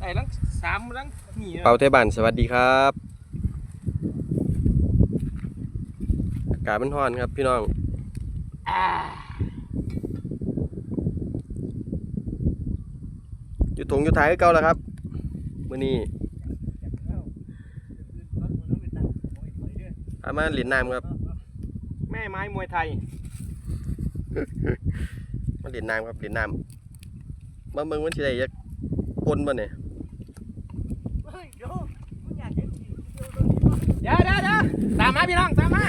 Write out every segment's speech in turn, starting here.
ได้ทั้งสามทั้งนี่เป่าไทยบ้านสวัสดีครับอากาศมันร้อนครับพี่น้องอ่าอยู่ถงอยู่ท้ายคือเก่าแล้วครับมื้อนี้อามาเล่นน้ำครับ แม่ไม้มวยไทย มาเล่นน้ำครับเล่นน้ำมาเบิ่งมันสิได้จักปนบ่เนี่ย เดี๋ยว เดี๋ยวเดี๋ยวตามมาพี่น้องตามมา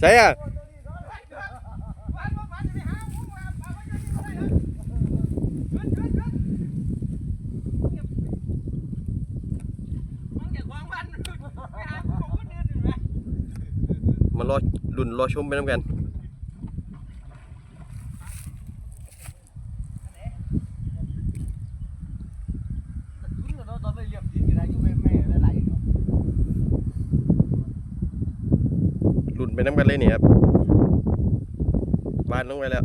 ใส่อะมารอลุ่นรอชมไปน้ำกัน ไปน้ำกันเลยเนี่ยครับบานลงไปแล้ว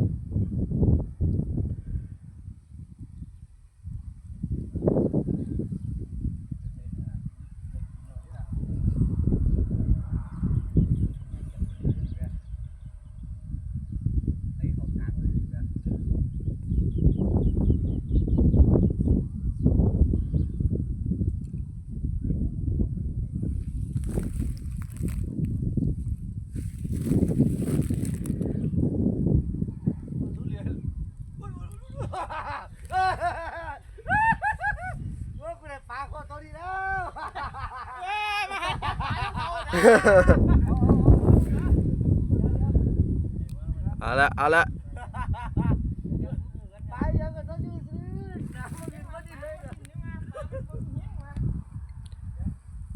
เอาละเอาละ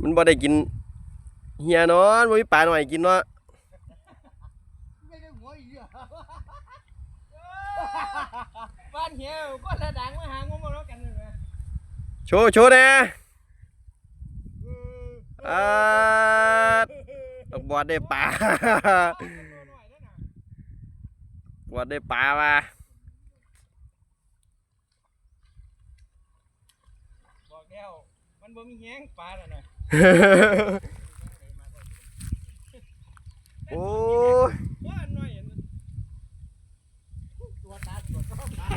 มันบ่ได้กินเฮียเนาะบ่มีปลาหน่อยกินเนาะบ้านเหี่ยวก็ระดังมาหางงมาแล้วกันเลยโชว์โชว์แน่อ่าตก บอดได้ปลาบอดได้ปลามาบอกแล้วมันบ่มีแห้งปลาแล้วนะโอ้ยว่าหน่อยตัวตาตัวต้อตา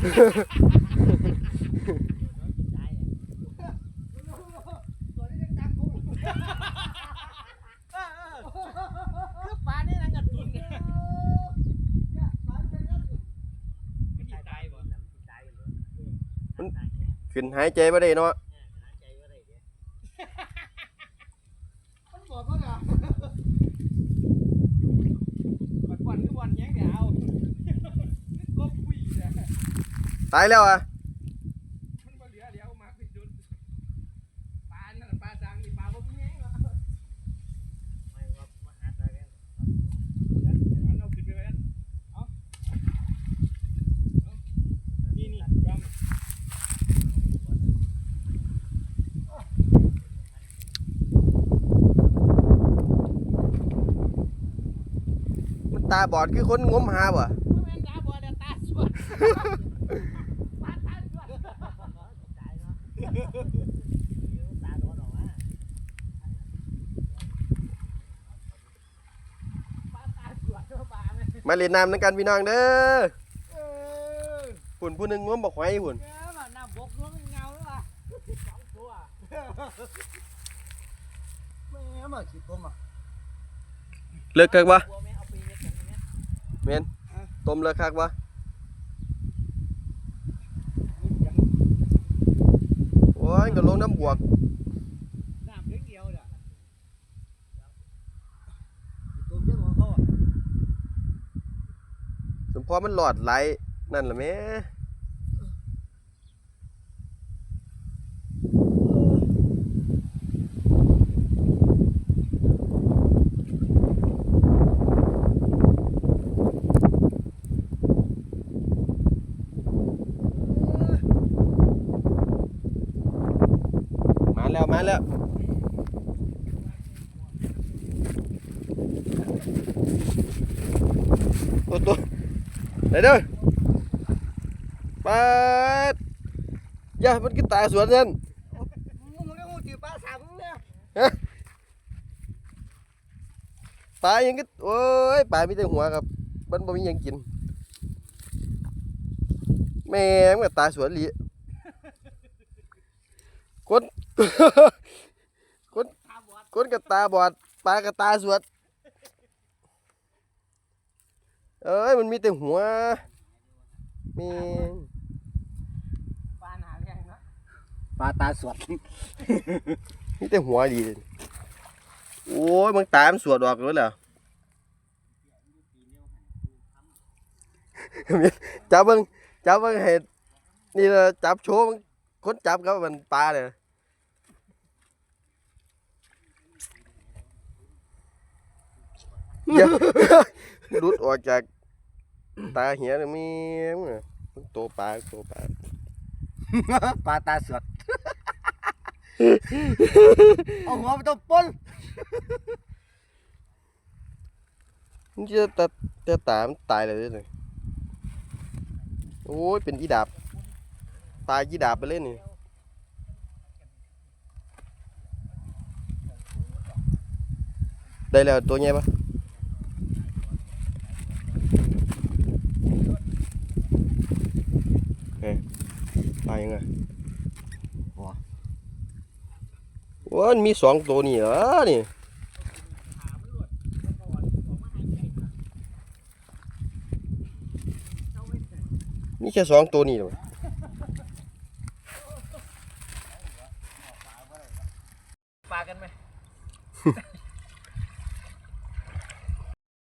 คือปลานี่นั่งกับตุนเนี่ยไม่กินตายบ่ ขึ้นหายใจบ่ได้เนาะมันบอกว่าไงปัดควันคือวันแย้งเดี๋ยวเอาก็คุยเนี่ยตายแล้วอะ มันบ่เหลือเดี๋ยวมาไปจุดปลานั่นปลาจางนี่ปลาบ่มีแห้งหรอกไม่ว่ามาหาตายกันเดี๋ยวมันเอาขึ้นไปไว้กันเอาเอานี่นี่ยอม มัน ตาบอดคือคนงมหาบ่แม่นตาบอดตาสวดปลาตาสวดตายเนาะตาโดนออกมาปลาตาสวดเนาะปลาแม่มาเล่นน้ำนักันพี่น้องเด้อเออหุ่นผู้หนึงงมบอกไว้หุ่นเงี้ยมันน้ำบกน้ำเงาแล้วล่ะสองตัวแม่มาคิดผมอะเลิกคักบ่บัวแม่เอาไปเม็ดกันเนี้ย มนต้มเลิกคักบ่โอ้ยก็ลงน้ำบวกน้ำเล็กเดียวเด้อตัวเจ้าของเขาอะสมพอมันหลอดไหลนั่นแหละแม่ มาแล้วมาแล้วตัวตัวไหนเด้อปาดอย่ามันก็ตาสวนนั่นมึงเรียกว่าจีปลาสามเนี่ยปลายังก็โอ้ยปลามีแต่หัวครับมันบ่มีหยังกิน แม่มันก็ตาสวนหลีคน คนตาบอดคนกับตาบอดปลากับตาสวด เอ้ย มันมีแต่หัวแมีปลาหนาแรงนะปลาตาสวด มีแต่หัวดีเลยโอ้ยมันตามันสวดออกแล้วเหรอจับเบิ่งจับเบิ่งเห็ดนี่ละจับโชว์มันคนจับครับมันปลาเลย เดี๋ยวหลุดออกจากตาเหียเลยมีมึงอะมันโตปลาโตปลาปลาตาสวดเอาหัวไปต้มปนมันจะตาแต่ตามันตายเลยเด้อนี่โอ้ยเป็นอีดาบตายอีดาบไปเลยนี่ได้แล้วตัวใหญ่ปะเฮ้ย ตายยังไงว้ามันมีสองตัวนี่เหรอนี่มีแค่สองตัวนี่หรอ